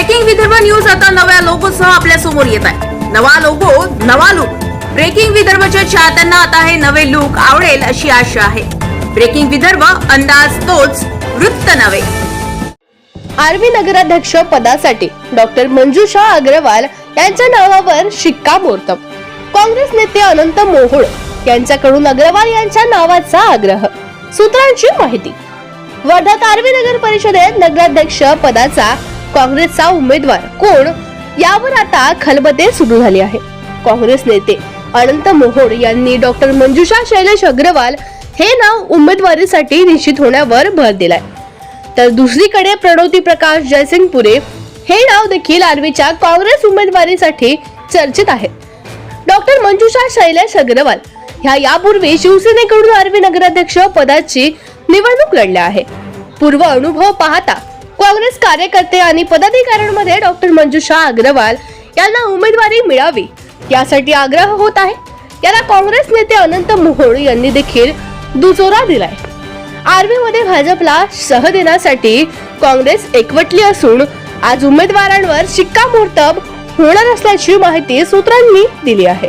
Breaking Vidarbha news आता नव्या लोगोसह आपल्यासमोर येत आहे. नवा लोगो नवा लुक ब्रेकिंग विदर्भच्या चाहत्यांना आता हे नवे लुक आवडेल अशी आशा आहे. ब्रेकिंग विदर्भ अंदाज तोच वृत्त नवे आर्वी नगराध्यक्ष पदासाठी डॉक्टर मंजुषा अग्रवाल यांच्या नावावर शिक्कामोर्तब काँग्रेस नेते अनंत मोहोळ यांच्याकडून अग्रवाल यांच्या नावाचा आग्रह. सूत्रांची माहिती. वर्धा आर्वी नगर परिषदेत नगराध्यक्ष पदाचा काँग्रेसचा उमेदवार कोण यावर आता खलबते सुरू झाली आहे. काँग्रेस नेते अनंत मोहोड यांनी डॉक्टर मंजुषा शैलेश अग्रवाल हे नाव उमेदवारीसाठी निश्चित होण्यावर भर दिलाय. तर दुसरीकडे प्रणवती प्रकाश जयसिंगपुरे हे नाव देखील आर्वीच्या काँग्रेस उमेदवारीसाठी चर्चेत आहे. डॉक्टर मंजुषा शैलेश अग्रवाल ह्या यापूर्वी शिवसेनेकडून आर्वी नगराध्यक्ष पदाची निवडणूक लढल्या आहे. पूर्व अनुभव पाहता काँग्रेस कार्यकर्ते आणि पदाधिकाऱ्यांमध्ये डॉक्टर मंजुषा अग्रवाल यांना उमेदवारी मिळावी यासाठी आग्रह होत आहे. याला काँग्रेस नेते अनंत मोहोळ यांनी देखील दुजोरा दिलाय. आर्मीमध्ये भाजपला सह देण्यासाठी काँग्रेस एकवटली असून आज उमेदवारांवर शिक्कामोर्तब होणार असल्याची माहिती सूत्रांनी दिली आहे.